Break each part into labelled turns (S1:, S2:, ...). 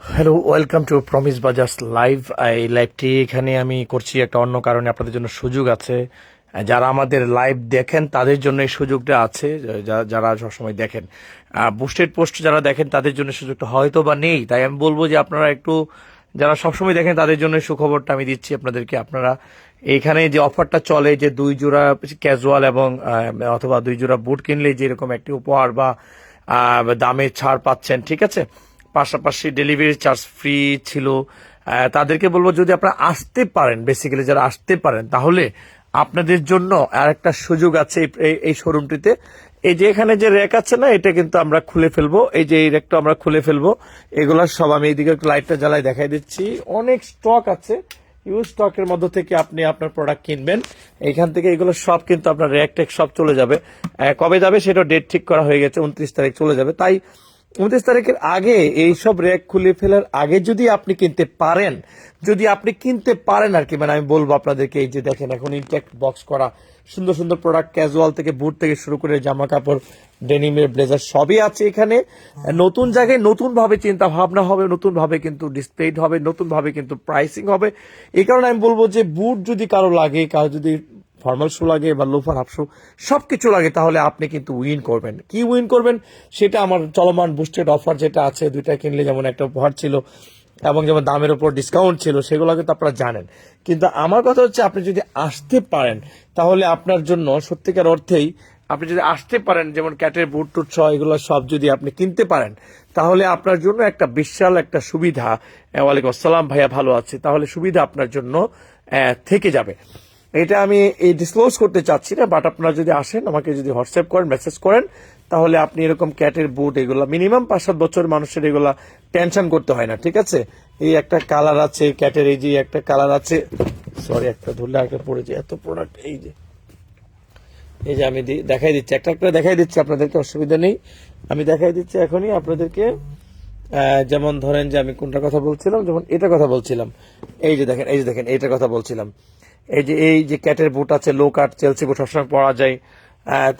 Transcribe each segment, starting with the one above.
S1: Hello welcome to Promise Bazaars live এই লাইভটি এখানে আমি করছি একটা অন্য কারণে আপনাদের জন্য সুযোগ আছে। যারা আমাদের লাইভ দেখেন, তাদের জন্য এই সুযোগটা আছে যারা সবসময় দেখেন। বুস্টেড পোস্ট যারা দেখেন, তাদের জন্য সুযোগটা হয়তো বা নেই। তাই আমি বলব যে আপনারা একটু, যারা সবসময় দেখেন, তাদের জন্য সুখবরটা আমি দিচ্ছি আপনাদেরকে। আপনারা এইখানে যে অফারটা চলে, যে দুই জোড়া ক্যাজুয়াল এবং অথবা দুই জোড়া বুট কিনলে যেরকম একটি উপহার বা দামে ছাড় পাচ্ছেন, ঠিক আছে? পাশাপাশি ডেলিভারি চার্জ ফ্রি ছিল। তাদেরকে বলব যদি আপনারা আসতে পারেন বেসিক্যালি যারা আসতে পারেন, তাহলে আপনাদের জন্য আর একটা সুযোগ আছে এই- শোরুমটিতে এই যে এখানে যে র্যাক আছে না, এটা কিন্তু আমরা খুলে ফেলব। এই যে এই র্যাকটা আমরা খুলে ফেলব। এগুলো সব আমি এইদিকে লাইটটা জ্বালাই দেখাই দিচ্ছি। অনেক স্টক আছে। ইউজ স্টকের মধ্য থেকে আপনি আপনার প্রোডাক্ট কিনবেন। এখান থেকে এগুলো সব কিন্তু আপনার র্যাক ট্যাক সব চলে যাবে। কবে যাবে সেটা ডেট ঠিক করা হয়ে গেছে, উনত্রিশ তারিখ চলে যাবে। তাই উনত্রিশ তারিখের আগে এই সব র্যাক খুলে ফেলার আগে যদি আপনি কিনতে পারেন, যদি আপনি কিনতে পারেন আর কি মানে আমি বলব আপনাদেরকে এই যে দেখেন, এখন ইনটেক্ট বক্স করা, সুন্দর সুন্দর প্রোডাক্ট ক্যাজুয়াল থেকে বুট থেকে শুরু করে জামা কাপড় ডেনিমের ব্লেজার সবই আছে এখানে। নতুন জায়গায় নতুন ভাবে চিন্তা ভাবনা হবে নতুন ভাবে কিন্তু ডিসপ্লেড হবে নতুন ভাবে কিন্তু প্রাইসিং হবে। এই কারণে আমি বলব যে বুট যদি কারও লাগে, কারও যদি ফর্মাল শু লাগে বা লোফার হাফ শু সব কিছু লাগে, তাহলে আপনি কিন্তু উইন করবেন। কি উইন করবেন? সেটা আমার চলমান বুস্টেড অফার যেটা আছে, দুইটা কিনলে যেমন একটা উপহার ছিল, এবং যেমন দামের উপর ডিসকাউন্ট ছিল, সেগুলো কিন্তু আপনারা জানেন। কিন্তু আমার কথা হচ্ছে, আপনি যদি আসতে পারেন, তাহলে আপনার জন্য সত্যিকার অর্থেই, আপনি যদি আসতে পারেন, যেমন ক্যাটের বুট টুট সহ এগুলো সব যদি আপনি কিনতে পারেন, তাহলে আপনার জন্য একটা বিশাল একটা সুবিধা ওয়ালাইকুম আসসালাম ভাইয়া, ভালো আছে। তাহলে সুবিধা আপনার জন্য থেকে যাবে। এটা আমি এই ডিসক্লোজ করতে চাচ্ছি না বাট আপনারা যদি আসেন, আমাকে যদি হোয়াটসঅ্যাপ করেন মেসেজ করেন, তাহলে আপনি এরকম ক্যাটের বুট এগুলা মিনিমাম পাঁচ সাত বছর মানুষের এগুলা টেনশন করতে হয় না, ঠিক আছে? এই একটা কালার আছে ক্যাটের এই যে একটা কালার আছে সরি একটা ধরলে একটা পড়ে যে এত প্রোডাক্ট এই যে। এই যে আমি দেখাই দিচ্ছি, একটা একটা দেখাই দিচ্ছি, আপনাদেরকে অসুবিধা নেই। আমি দেখাই দিচ্ছি এখনই আপনাদেরকে যেমন ধরেন যে আমি কোনটা কথা বলছিলাম, যেমন এটা কথা বলছিলাম। এই যে দেখেন, এই যে দেখেন, এইটার কথা বলছিলাম। এই যে এই যে ক্যাটের বুট আছে লো কাট চেলসি বুট সবসময় পরা যায়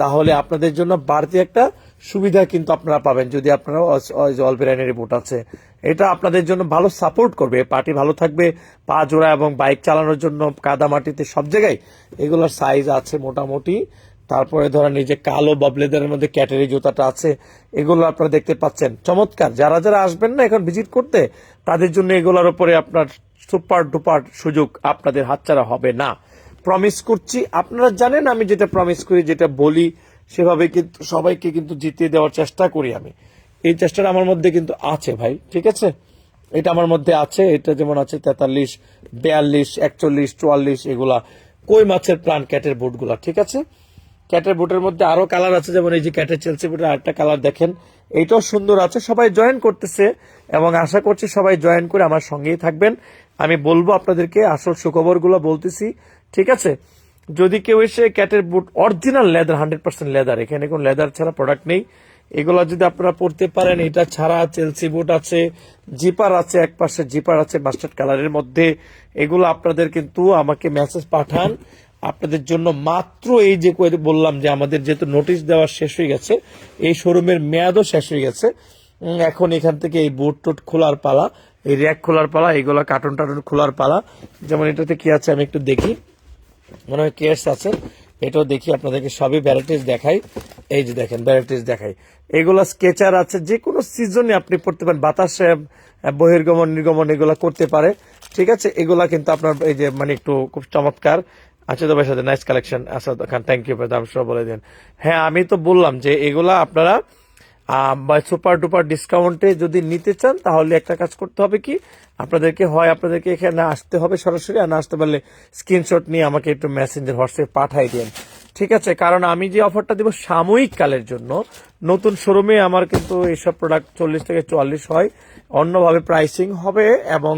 S1: তাহলে আপনাদের জন্য বাড়তি একটা সুবিধা কিন্তু আপনারা পাবেন যদি আপনারা অল্পেরাইনের বুট আছে। এটা আপনাদের জন্য ভালো সাপোর্ট করবে। পার্টি ভালো থাকবে, পা জোড়া এবং বাইক চালানোর জন্য কাদা মাটিতে সব জায়গায় এগুলোর সাইজ আছে মোটামুটি। তারপরে ধরেন এই যে কালো ববলেদারের মধ্যে ক্যাটারি জুতাটা আছে, এগুলো আপনারা দেখতে পাচ্ছেন। চমৎকার। যারা যারা আসবেন না এখন ভিজিট করতে, তাদের জন্য এগুলোর উপরে আপনার সুপার ডুপার সুযোগ আপনাদের হাতছাড়া হবে না। প্রমিস করছি, আপনারা জানেন আমি যেটা প্রমিস করি, যেটা বলি, সেভাবে কিন্তু সবাইকে কিন্তু জিতিয়ে দেওয়ার চেষ্টা করি আমি। এই চেষ্টাটা আমার মধ্যে কিন্তু আছে ভাই, ঠিক আছে? এটা আমার মধ্যে আছে, এটা যেমন আছে তেতাল্লিশ, বিয়াল্লিশ, একচল্লিশ, চুয়াল্লিশ, এগুলা কই মাছের প্লান ক্যাটের বুটগুলা, ঠিক আছে? ক্যাটের বুটের মধ্যে আরও কালার আছে, যেমন এই যে ক্যাটের চেলসি বুটের আরেকটা কালার দেখেন। এইটাও সুন্দর আছে, সবাই জয়েন করতেছে এবং আশা করছি সবাই জয়েন করে আমার সঙ্গেই থাকবেন। আমি বলব আপনাদেরকে আসল সুখবরগুলো বলতেছি, ঠিক আছে? যদি কেউ এসে ক্যাটের boot original leather hundred percent leather এখানে কোনো লেদার ছাড়া প্রোডাক্ট নেই। এগুলো যদি আপনারা পড়তে পারেন, এটা ছাড়া চেলসি বুট আছে জিপার আছে, এক পাশে জিপার আছে মাস্টার্ড কালারের মধ্যে। এগুলো আপনাদের কিন্তু আমাকে মেসেজ পাঠান। আপনাদের জন্য মাত্র এই যে বললাম যে আমাদের যেহেতু নোটিশ দেওয়া শেষ হয়ে গেছে, এই শোরুমের মেয়াদও শেষ হয়ে গেছে। এখন এখান থেকে এই বুট টুট খোলার পালা, এই র্যাক খোলার পালা এগুলো কার্টুন টার্টুন খোলার পালা। যেমন এটাতে কি আছে আমি একটু দেখি। মনে হয় কেয়ার্স আছে। এটাও দেখি, আপনাদেরকে সবই ভ্যারাইটিস দেখাই। এই যে দেখেন ভ্যারাইটিস দেখাই। এগুলো স্কেচার আছে যে কোনো সিজনে আপনি পড়তে পারেন। বাতাসে বহির্গমন, নির্গমন এগুলো করতে পারে। ঠিক আছে, এগুলা কিন্তু আপনার এই যে মানে একটু খুব চমৎকার। আচ্ছা ভাই, সাথে নাইস কালেকশন আচ্ছা খান থ্যাংক ইউ দাম সব বলে দিন। হ্যাঁ আমি তো বললাম যে এগুলা আপনারা সুপার ডুপার ডিসকাউন্টে যদি নিতে চান, তাহলে একটা কাজ করতে হবে কি, আপনাদেরকে হয়, আপনাদেরকে এখানে আসতে হবে সরাসরি, আর না আসতে পারলে স্ক্রিনশট নিয়ে আমাকে একটু মেসেঞ্জার হোয়াটসঅ্যাপ পাঠাই দিন। ঠিক আছে? কারণ আমি যে অফারটা দিব সাময়িক কালের জন্য, নতুন শোরুমে আমার কিন্তু এইসব প্রোডাক্ট চল্লিশ থেকে চুয়াল্লিশ হয়, অন্যভাবে প্রাইসিং হবে এবং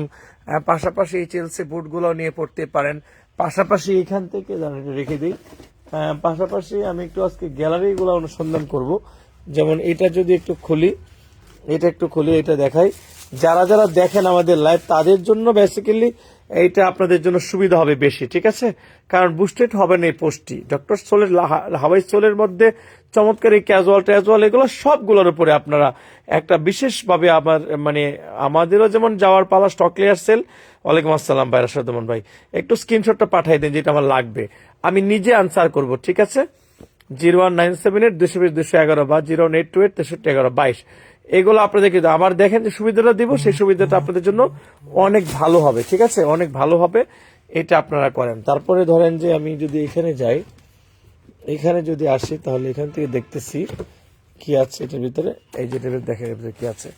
S1: পাশাপাশি এই চেলসি বুটগুলো নিয়ে পড়তে পারেন। পাশাপাশি এখান থেকে রেখে দিই। পাশাপাশি আমি একটু আজকে গ্যালারিগুলো অনুসন্ধান করব। যেমন এটা যদি একটু খুলি, এটা একটু খুলি, এটা দেখাই। যারা যারা দেখেন আমাদের লাইভ তাদের জন্য বেসিক্যালি এইটা আপনাদের জন্য সুবিধা হবে বেশি, ঠিক আছে? কারণ বুস্টেড হবে না এই পোস্টটি ডক্টর সোলের হাওয়াই সোলের মধ্যে চমৎকার এই ক্যাজুয়াল ট্যাজুয়াল এগুলো সবগুলোর উপরে আপনারা একটা বিশেষভাবে আমার মানে আমাদেরও যেমন যাওয়ার পালা স্টক ক্লিয়ার সেল ওয়ালাইকুম আসসালাম ভাই রাশাদমন ভাই। একটু স্ক্রিনশটটা পাঠাই দিন যেটা আমার লাগবে। আমি নিজে আনসার করব, ঠিক আছে? Zero one nine seven eight দুশো বিশ, দুশো এগারো বা zero one eight two eight তেষট্টি এগারো বাইশ। এগুলো আপনাদেরকে। আবার দেখেন যে সুবিধাটা দিব, সেই সুবিধাটা আপনাদের জন্য অনেক ভালো হবে, ঠিক আছে? অনেক ভালো হবে, এটা আপনারা করেন। তারপরে ধরেন যে আমি যদি এখানে যাই এখানে যদি আসি, তাহলে এখান থেকে দেখতেছি কি আছে এটার ভিতরে। এই যে ভিতরে দেখেন ভিতরে কি আছে।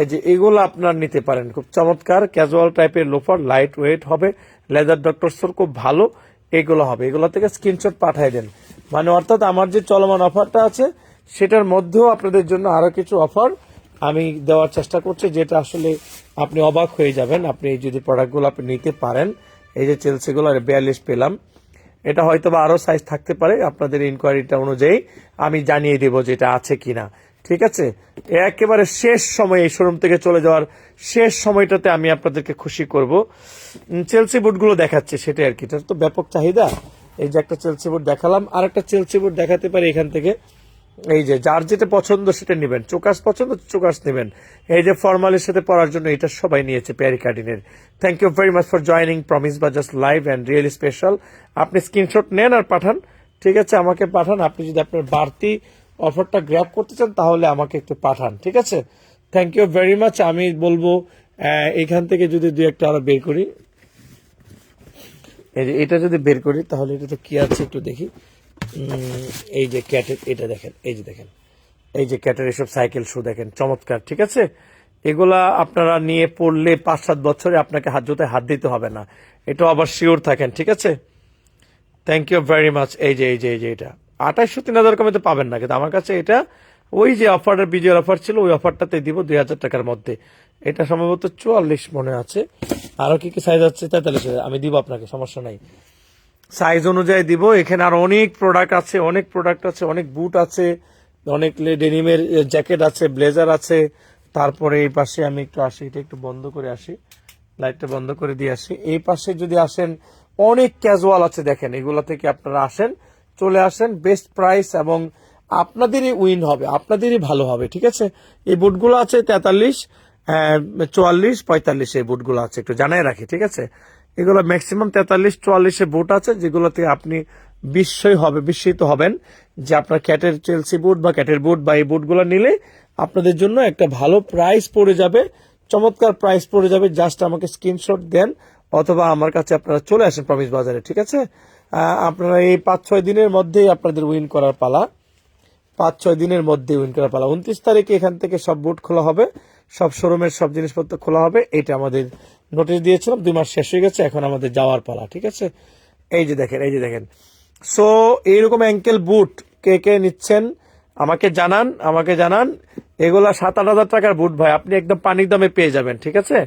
S1: এই যে এগুলো আপনার নিতে পারেন। খুব চমৎকার ক্যাজুয়াল টাইপের লোফার লাইট ওয়েট হবে লেদার ডক্টর স্টোর খুব ভালো, এগুলো হবে। এগুলো থেকে স্ক্রিনশট পাঠিয়ে দেন। মানে অর্থাৎ আমার যে চলমান অফারটা আছে, সেটার মধ্যেও আপনাদের জন্য আরও কিছু অফার আমি দেওয়ার চেষ্টা করছি, যেটা আসলে আপনি অবাক হয়ে যাবেন। আপনি যদি প্রোডাক্টগুলো আপনি নিতে পারেন, এই যে চেলসিগুলো বিয়াল্লিশ পেলাম। এটা হয়তো বা আরও সাইজ থাকতে পারে, আপনাদের ইনকোয়ারিটা অনুযায়ী আমি জানিয়ে দেব যে এটা আছে কিনা। ঠিক আছে? একেবারে শেষ সময়, এই শোরুম থেকে চলে যাওয়ার শেষ সময়টাতে আমি আপনাদেরকে খুশি করব। চেলসি বুটগুলো দেখাচ্ছে, সেটাই আর কি। এটা তো ব্যাপক চাহিদা। এই যে একটা চেলসি বুট দেখালাম আর একটা চেলসি বুট দেখাতে পারি এখান থেকে। এই যে, যার যেটা পছন্দ সেটা নেবেন। চোকাস পছন্দ, চোকাস নেবেন। এই যে, ফর্মালের সাথে পড়ার জন্য এটা সবাই নিয়েছে Pierre কার্ডিনের thank you very much for joining Promise বা just live and really special আপনি স্ক্রিনশট নেন আর পাঠান। ঠিক আছে, আমাকে পাঠান। আপনি যদি আপনার বাড়তি অফারটা গ্র্যাব করতে চান, তাহলে আমাকে একটু পাঠান। ঠিক আছে? থ্যাংক ইউ ভেরি মাচ আমি বলব এখান থেকে যদি দুই একটা আরও বের করি। এটা যদি বের করি, তাহলে এটা তো কি আছে একটু দেখি। এই যে ক্যাটের, এটা দেখেন, এই যে দেখেন। এই যে ক্যাটের এসব সাইকেল শু দেখেন, চমৎকার, ঠিক আছে? এগুলা আপনারা নিয়ে পড়লে পাঁচ সাত বছরে আপনাকে হাত জোতে হাত দিতে হবে না। এটা আবার শিওর থাকেন, ঠিক আছে? থ্যাংক ইউ ভেরি মাচ এই যে এই যে এই যে এটা। আঠাইশশো তিন হাজার কমে তো পাবেন না, কিন্তু আমার কাছে এটা, ওই যে অফারের বিজয়ের অফার ছিল, ওই অফারটাতে দিব দুই হাজার টাকার মধ্যে। এটা সম্ভবত চুয়াল্লিশ মনে আছে। আরও কি কি সাইজ আছে তেতাল্লিশ আমি দিব আপনাকে, সমস্যা নাই। সাইজ অনুযায়ী দিব। এখানে আর অনেক প্রোডাক্ট আছে, অনেক প্রোডাক্ট আছে, অনেক বুট আছে, অনেক ডেনিমের জ্যাকেট আছে ব্লেজার আছে। তারপরে এই পাশে আমি একটু আসি, এটা একটু বন্ধ করে আসি। লাইটটা বন্ধ করে দিয়ে আসি। এই পাশে যদি আসেন, অনেক ক্যাজুয়াল আছে দেখেন, এগুলো থেকে আপনারা আসেন, চলে আসেন বেস্ট প্রাইস এবং আপনাদেরই উইন হবে, আপনাদেরই ভালো হবে, ঠিক আছে? এই বুটগুলো আছে তেতাল্লিশ চুয়াল্লিশ, পঁয়তাল্লিশ এই বুটগুলো আছে, একটু জানাই রাখি, ঠিক আছে? এগুলো ম্যাক্সিমাম তেতাল্লিশ, চুয়াল্লিশে বুট আছে যেগুলোতে আপনি বিস্ময় হবে, বিস্মিত হবেন যে আপনার ক্যাটের চেলসি বুট বা ক্যাটের বুট বা এই বুটগুলো নিলে আপনাদের জন্য একটা ভালো প্রাইস পড়ে যাবে। চমৎকার প্রাইস পড়ে যাবে। জাস্ট আমাকে স্ক্রিনশট দেন অথবা আমার কাছে আপনারা চলে আসেন প্রমিস বাজারে ঠিক আছে? আপনারা এই পাঁচ ছয় দিনের মধ্যেই আপনাদের উইন করার পালা। পাঁচ ছয় দিনের মধ্যে উইন করার পালা। উনত্রিশ তারিখে এখান থেকে সব বুট খোলা হবে, সব শোরুমের সব জিনিসপত্র খোলা হবে, এটা আমাদের নোটিশ দিয়েছিলাম, দুই মাস শেষ হয়ে গেছে, এখন আমাদের যাওয়ার পালা, ঠিক আছে? এই যে দেখেন, এই যে দেখেন। সো এইরকম অ্যাঙ্কেল বুট কে কে নিচ্ছেন, আমাকে জানান আমাকে জানান। এগুলা সাত আট হাজার টাকার বুট ভাই, আপনি একদম পানির দামে পেয়ে যাবেন, ঠিক আছে?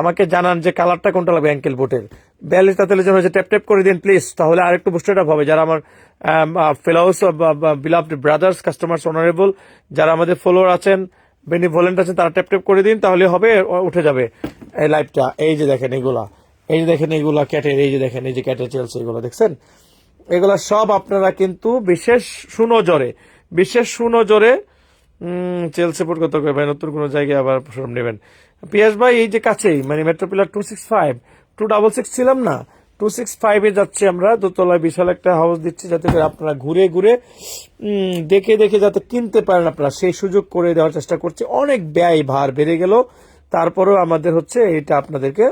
S1: আমাকে জানান যে কালারটা কোনটা লাগবে অ্যাঙ্কেল বুটের বিয়াল্লিশ তেতাল্লিশ যেন হয়েছে ট্যাপ ট্যাপ করে দিন প্লিজ তাহলে আর একটু বুস্টার আপ হবে। যারা আমার fellows beloved brothers customers honourable যারা আমাদের ফলোয়ার আছেন বেনিভোলেন্ট আছেন, তারা ট্যাপ ট্যাপ করে দিন, তাহলে হবে উঠে যাবে। এই লাইভটা এই যে দেখেন এগুলা, এই যে দেখেন এগুলা ক্যাটের, এই যে দেখেন, এই যে ক্যাটের চলছে এগুলো, দেখছেন? এগুলা সব আপনারা কিন্তু বিশেষ সুনজরে বিশেষ সুনজরে চেলসি পোর্ট কত করবেন নতুন কোনো জায়গায় আবার শোরুম নেবেন। পিয়াস ভাই, এই যে কাছেই মানে metro pillar two six five two double six ছিলাম না টু সিক্স ফাইভে যাচ্ছি আমরা, দোতলায় বিশাল একটা হাউস দিচ্ছি যাতে করে আপনারা ঘুরে ঘুরে দেখে দেখে যাতে কিনতে পারেন আপনারা। সেই সুযোগ করে দেওয়ার চেষ্টা করছি। অনেক ব্যয় ভার বেড়ে গেল। তারপরেও আমাদের হচ্ছে এটা আপনাদেরকে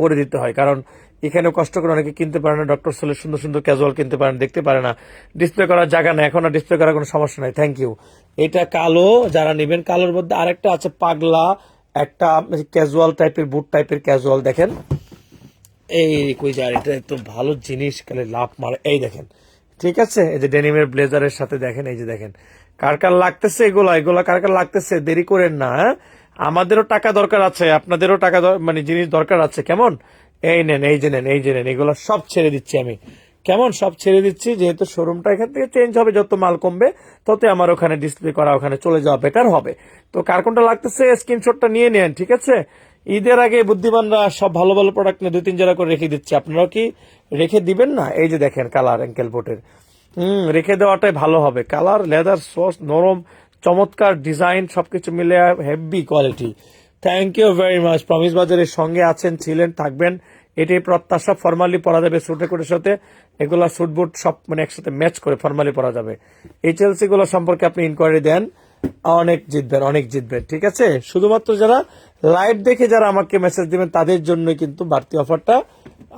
S1: করে দিতে হয়। কারণ এখানে কষ্ট করে অনেকে কিনতে পারে না ডক্টর সোলের সুন্দর সুন্দর ক্যাজুয়াল কিনতে পারেন, দেখতে পারে না। ডিসপ্লে করার জায়গা নেই, এখন আর ডিসপ্লে করার কোনো সমস্যা নাই। থ্যাংক ইউ এটা কালো, যারা নেবেন, কালোর মধ্যে আরেকটা আছে পাগলা, একটা ক্যাজুয়াল টাইপের বুট টাইপের ক্যাজুয়াল দেখেন। এই কই যায়, এটা একদম ভালো জিনিস কালে লাভ মারে এই দেখেন, ঠিক আছে? এই যে ডেনিমের ব্লেজারের সাথে দেখেন, এই যে দেখেন। কার কার লাগতেছে এগুলা? এগুলা কার কার লাগতেছে? দেরি করেন না হ্যাঁ? আমাদেরও টাকা দরকার আছে, আপনাদেরও টাকা মানে জিনিস দরকার আছে, কেমন? এই নেন, এই যে নেন, এই যে নেন, এগুলো সব ছেড়ে দিচ্ছি আমি। কেমন? সব ছেড়ে দিচ্ছি, যেহেতু শোরুমটা এখান থেকে চেঞ্জ হবে, যত মাল কমবে তত আমার ওখানে ডিসপ্লে করা, ওখানে চলে যাওয়া বেটার হবে। তো কার কোনটা লাগতেছে স্ক্রিনশটটা নিয়ে নেন, ঠিক আছে? ঈদের আগে বুদ্ধিমানরা সব ভালো ভালো প্রোডাক্ট নিয়ে দুই তিন জোড়া করে রেখে দিচ্ছে। আপনারাও কি রেখে দিবেন না? এই যে দেখেন কালার অ্যাঙ্কেল বোটের হুম, রেখে দেওয়াটাই ভালো হবে। কালার লেদার সস নরম চমৎকার ডিজাইন, সবকিছু মিলে heavy quality. Thank you very much Promise বাজারের সঙ্গে আছেন, ছিলেন, থাকবেন। এটাই প্রত্যাশা, ফর্মালি পরা যাবে স্যুটে কোটের সাথে। এগুলা স্যুট বুট সব মানে একসাথে ম্যাচ করে ফর্মালি পরা যাবে। এইচএলসি গুলো সম্পর্কে আপনি ইনকোয়ারি দেন, অনেক জিতবেন অনেক জিতবেন, ঠিক আছে? শুধুমাত্র যারা লাইভ দেখে যারা আমাকে মেসেজ দিবেন, তাদের জন্য কিন্তু বাড়তি অফারটা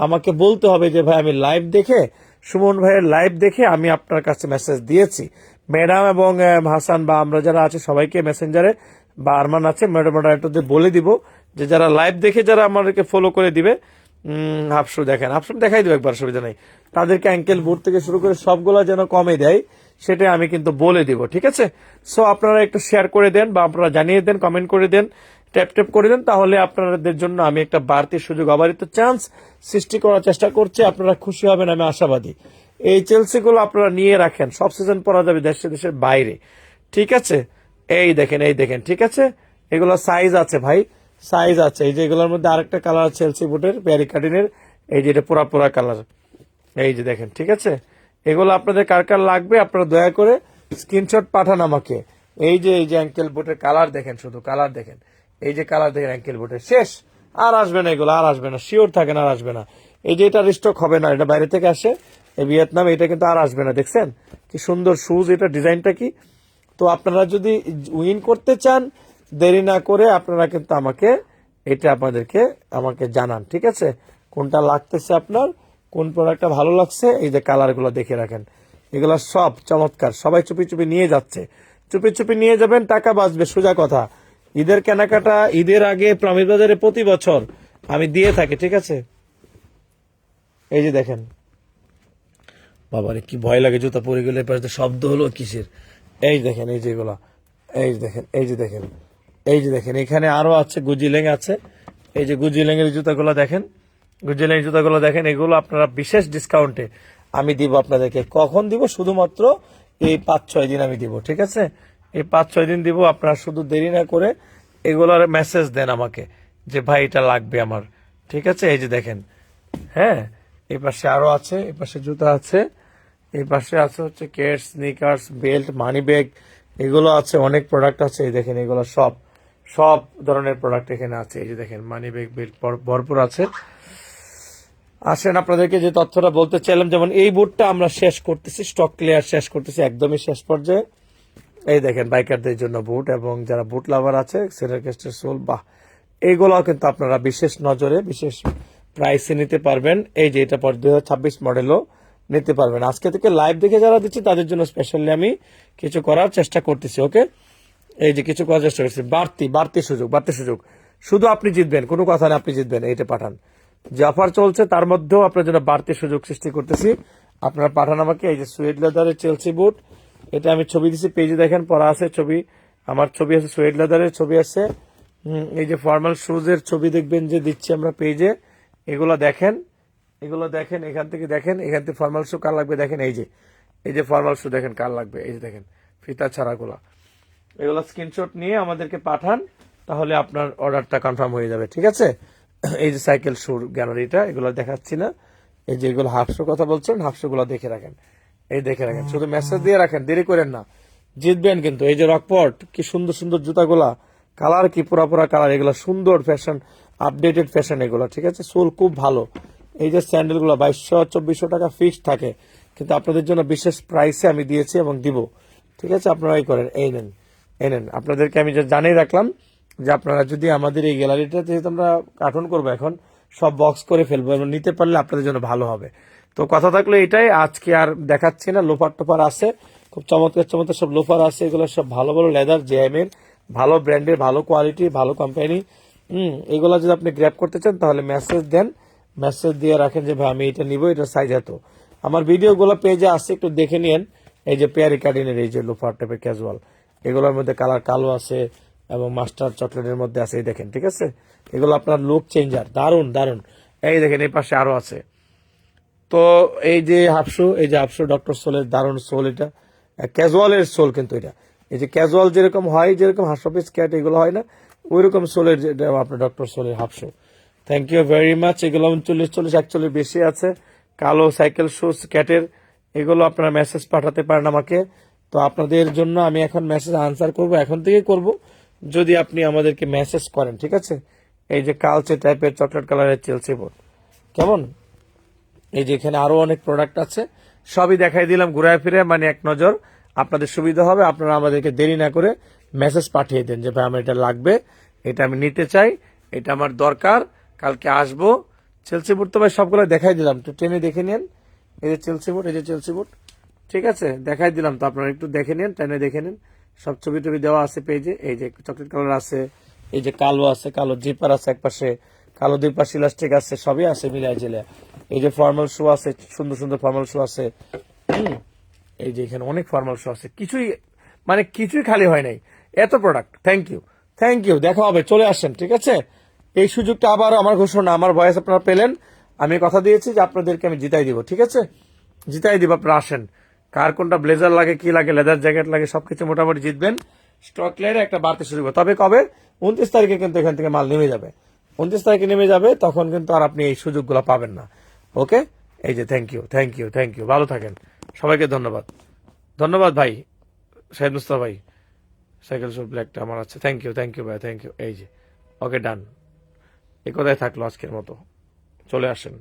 S1: আমাকে বলতে হবে যে, ভাই, আমি লাইভ দেখে, সুমন ভাইয়ের লাইভ দেখে আমি আপনার কাছে মেসেজ দিয়েছি। ম্যাডাম এবং হাসান বা আমরা যারা আছে সবাইকে মেসেঞ্জারে, বা আরমান আছে, ম্যাডাম মডারেটরদের বলে দিব যে যারা লাইভ দেখে যারা আমাদেরকে ফলো করে দিবে হাফশো দেখেন হাফশো দেখাই দেবো একবার, সুবিধা নেই। তাদেরকে অ্যাঙ্কেল বুট থেকে শুরু করে সবগুলো যেন কমে দেয় সেটা আমি কিন্তু বলে দিব, ঠিক আছে? সো আপনারা একটু শেয়ার করে দেন বা আপনারা জানিয়ে দেন কমেন্ট করে দেন ট্যাপ ট্যাপ করে দেন, তাহলে আপনাদের জন্য আমি একটা বাড়তি সুযোগ অবারিত চান্স সৃষ্টি করার চেষ্টা করছি। আপনারা খুশি হবেন, আমি আশাবাদী। এই চেলসি গুলো আপনারা নিয়ে রাখেন। সব সিজন পরা যাবে দেশে, দেশের বাইরে। ঠিক আছে? এই দেখেন এই দেখেন, ঠিক আছে? এগুলো সাইজ আছে ভাই। সাইজ আছে। এই যে এগুলোর মধ্যে আরেকটা কালার চেলসি বুটের প্যারিকাটিনের এই যে এটা পুরা পুরা কালার এই যে দেখেন, ঠিক আছে? এগুলো আপনাদের কার কার লাগবে আপনারা দয়া করে স্ক্রিনশট পাঠান আমাকে। এই যে এই যে অ্যাঙ্কেল বুটের কালার দেখেন শুধু কালার দেখেন। এই যে কালার দেখেন অ্যাঙ্কেল বুটের শেষ! আর আসবে না এগুলো, আর আসবে না। শিওর থাকেন, আর আসবে না। এই যে এটা রিস্টক হবে না, এটা বাইরে থেকে আসে। এই ভিয়েতনাম, এটা কিন্তু আর আসবে না, দেখছেন? কি সুন্দর শুজ এটা ডিজাইনটা কি? তো আপনারা যদি উইন করতে চান, দেরি না করে আপনারা কিন্তু আমাকে, এটা আপনাদেরকে আমাকে জানান, ঠিক আছে? কোনটা লাগতেছে আপনার, কোন প্রোডাক্টটা ভালো লাগছে, এই যে কালারগুলো দেখে রাখেন। এগুলো সব চমৎকার, সবাই চুপি চুপি নিয়ে যাচ্ছে। চুপি চুপি নিয়ে যাবেন, টাকা বাঁচবে, সোজা কথা। ঈদের কেনাকাটা, ঈদের আগে প্রমিস বাজারে প্রতি বছর আমি দিয়ে থাকি, ঠিক আছে? এই যে দেখেন। বাবারে, কি ভয় লাগে জুতা পরে গেলে দিয়ে শব্দ হলো কিসের? এই দেখেন, এই যেগুলা এই যে দেখেন, এই যে দেখেন, এই যে দেখেন, এখানে আরও আছে গুজিলেং আছে। এই যে গুজিলেং এর জুতাগুলো দেখেন গুজিলেং জুতাগুলো দেখেন, এগুলো আপনারা বিশেষ ডিসকাউন্টে আমি দিব আপনাদেরকে। কখন দিব? শুধুমাত্র এই পাঁচ, ছয় দিন আমি দিব, ঠিক আছে? এই পাঁচ, ছয় দিন দিব, আপনারা শুধু দেরি না করে এগুলোর মেসেজ দেন আমাকে, যে ভাই, এটা লাগবে আমার, ঠিক আছে? এই যে দেখেন হ্যাঁ? এই পাশে আরও আছে, এই পাশে জুতা আছে। এই পাশে আছে হচ্ছে Cat sneakers, belt, money bag, এগুলো আছে, অনেক প্রোডাক্ট আছে, এই দেখেন এগুলো সব সব ধরনের প্রোডাক্ট এখানে আছে, এই যে দেখেন মানি ব্যাগ, বেল্ট ভরপুর আছে। আসেন আপনাদেরকে যে তথ্যটা বলতে চাইলাম, যেমন এই বুটটা আমরা শেষ করতেছি স্টক ক্লিয়ার শেষ করতেছি, একদমই শেষ পর্যায়ে। এই দেখেন বাইকারদের জন্য বুট এবং যারা বুট লাভার আছে, সেটার কেস্টের সোল বাহ! এইগুলো কিন্তু আপনারা বিশেষ নজরে, বিশেষ প্রাইসে নিতে পারবেন। এই যে এটা পর দুই হাজার ছাব্বিশ মডেলও নিতে পারবেন আজকে থেকে লাইভ দেখে যারা দিচ্ছি, তাদের জন্য স্পেশালি আমি কিছু করার চেষ্টা করতেছি ওকে এই যে কিছু করার চেষ্টা করছি বাড়তি বাড়তি সুযোগ বাড়তি সুযোগ। শুধু আপনি জিতবেন, কোনো কথা না, আপনি জিতবেন, এইটা পাঠান। যে অফার চলছে, তার মধ্যেও আপনার জন্য বাড়তি সুযোগ সৃষ্টি করতেছি। আপনারা পাঠান আমাকে, এই যে সুয়েড লেদারের চেলসি বুট এটা আমি ছবি দিছি, পেজে দেখেন, পড়া আছে ছবি। আমার ছবি আছে সুয়েড লেদারের ছবি আছে। এই যে ফর্মাল শুজের ছবি দেখবেন যে দিচ্ছি আমরা পেজে। এগুলো দেখেন। এগুলো দেখেন, এখান থেকে দেখেন, এখান থেকে ফর্মাল শু কার লাগবে দেখেন, এই যে এই যে ফর্মাল শু দেখেন কার লাগবে, এই যে দেখেন, ফিতা ছাড়াগুলা এগুলো স্ক্রিনশট নিয়ে আমাদেরকে পাঠান, তাহলে আপনার অর্ডারটা কনফার্ম হয়ে যাবে, ঠিক আছে? এই যে সাইকেল শুর গ্যালারিটা এগুলো দেখাচ্ছি না। এই যে এগুলো হাফশো কথা বলছেন হাফশো গুলো দেখে রাখেন। এই দেখে রাখেন, শুধু মেসেজ দিয়ে রাখেন, দেরি করেন না। জিতবেন কিন্তু, এই যে রকপট, কি সুন্দর সুন্দর জুতাগুলা কালার কি পুরা পুরা কালার এগুলো সুন্দর ফ্যাশন আপডেটেড ফ্যাশন এগুলো, ঠিক আছে? সোল খুব ভালো। এই যে স্যান্ডেলগুলো, বাইশশো, চব্বিশশো টাকা ফিক্সড থাকে, কিন্তু আপনাদের জন্য বিশেষ প্রাইসে আমি দিয়েছি এবং দিব। ঠিক আছে? আপনারা এই করেন, এই নেন এই নেন। আপনাদেরকে আমি যে জানিয়ে রাখলাম, যে আপনারা যদি আমাদের এই গ্যালারিটা, যেহেতু আমরা কার্টুন করব এখন, সব বক্স করে ফেলব এবং নিতে পারলে আপনাদের জন্য ভালো হবে। তো কথা থাকলে এটাই, আজকে আর দেখাচ্ছি না, লোফার টোফার আছে, খুব চমৎকার চমৎকার সব লোফার আছে, এগুলো সব ভালো ভালো লেদার জেএম এর ভালো ব্র্যান্ডের ভালো কোয়ালিটি ভালো কোম্পানি হুম, এগুলো যদি আপনি গ্র্যাপ করতে চান, তাহলে মেসেজ দেন মেসেজ দিয়ে রাখেন যে, ভাই, আমি এটা নিব, এটা সাইজ এত। আমার ভিডিওগুলো পেজে আসছে একটু দেখে নিন এই যে পেয়ারি কার্ডিনের এই যে লোফার টাইপের ক্যাজুয়াল এগুলোর মধ্যে কালার কালো আছে এবং মাস্টার চকলেটের মধ্যে আছে, এই দেখেন, ঠিক আছে? এগুলো আপনার লুক চেঞ্জার দারুণ দারুণ এই দেখেন, এই পাশে আরও আছে। তো এই যে হাফশো এই যে হাফশো ডক্টর সোলের দারুণ সোল এটা। ক্যাজুয়ালের সোল কিন্তু এটা। এই যে ক্যাজুয়াল যেরকম হয়, যেরকম হাফ পিস ক্যাট এগুলো হয় না, ওইরকম সোলের যেটা আপনার doctor সোলের half shoe thank you very much এগুলো উনচল্লিশ, চল্লিশ, একচল্লিশ বেশি আছে। কালো সাইকেল শুজ ক্যাটের, এগুলো আপনারা মেসেজ পাঠাতে পারেন আমাকে। তো আপনাদের জন্য আমি এখন মেসেজ আনসার করব, এখন থেকে করব। যদি আপনি আমাদেরকে মেসেজ করেন, ঠিক আছে? এই যে কালচে টাইপের চকলেট কালারের চেলসি বোর্ড কেমন? এই যে এখানে আরও অনেক প্রোডাক্ট আছে। সবই দেখাই দিলাম, ঘুরায় ফিরে মানে এক নজর। আপনাদের সুবিধা হবে, আপনারা আমাদেরকে দেরি না করে মেসেজ পাঠিয়ে দেন যে, ভাই, আমার এটা লাগবে, এটা আমি নিতে চাই, এটা আমার দরকার। কালকে আসব। চেলসি বুট তো ভাই সবগুলো দেখাই দিলাম। একটু টেনে দেখে নেন। এই যে চেলসি বুট এই যে চেলসি বুট ঠিক আছে? দেখাই দিলাম তো আপনারা একটু দেখে নেন, টেনে দেখে নেন। সব ছবি টবি দেওয়া আছে পেজে। এই যে চকলেট কালার আছে, এই যে কালো আছে, কালো জিপার আছে এক পাশে, কালো দুই পাশে ইলাস্টিক আছে, সবই আছে মিলাই জিলে। এই যে ফর্মাল শু আছে, সুন্দর সুন্দর ফর্মাল শু আছে। এই যে এখানে অনেক ফর্মাল শু আছে। কিছুই মানে কিছুই খালি হয় নাই। এত product thank you thank you দেখা হবে, চলে আসেন, ঠিক আছে? এই সুযোগটা আবার আমার ঘোষণা, আমার ভয়েস আপনারা পেলেন। আমি কথা দিয়েছি যে আপনাদেরকে আমি জিতাই দিব, ঠিক আছে? জিতাই দিব, আপনারা আসেন। কার কোনটা ব্লেজার লাগে, কি লাগে লেদার জ্যাকেট লাগে, সবকিছু মোটামুটি জিতবেন। স্টক লেয়ারে একটা বাড়তে শুরু করবে তবে কবে? উনত্রিশ তারিখে কিন্তু এখান থেকে মাল নেমে যাবে। উনত্রিশ তারিখে নেমে যাবে, তখন কিন্তু আর আপনি এই সুযোগগুলো পাবেন না। ওকে? এই যে thank you thank you thank you ভালো থাকেন। সবাইকে ধন্যবাদ। ধন্যবাদ ভাই শাহিদ মুস্তাফা ভাই। সাইকেল শো ব্ল্যাকটা আমার আছে। থ্যাংক ইউ থ্যাংক ইউ ভাই থ্যাংক ইউ এই যে ওকে ডান এ কথাই থাকল আজকের মতো। চলে আসেন।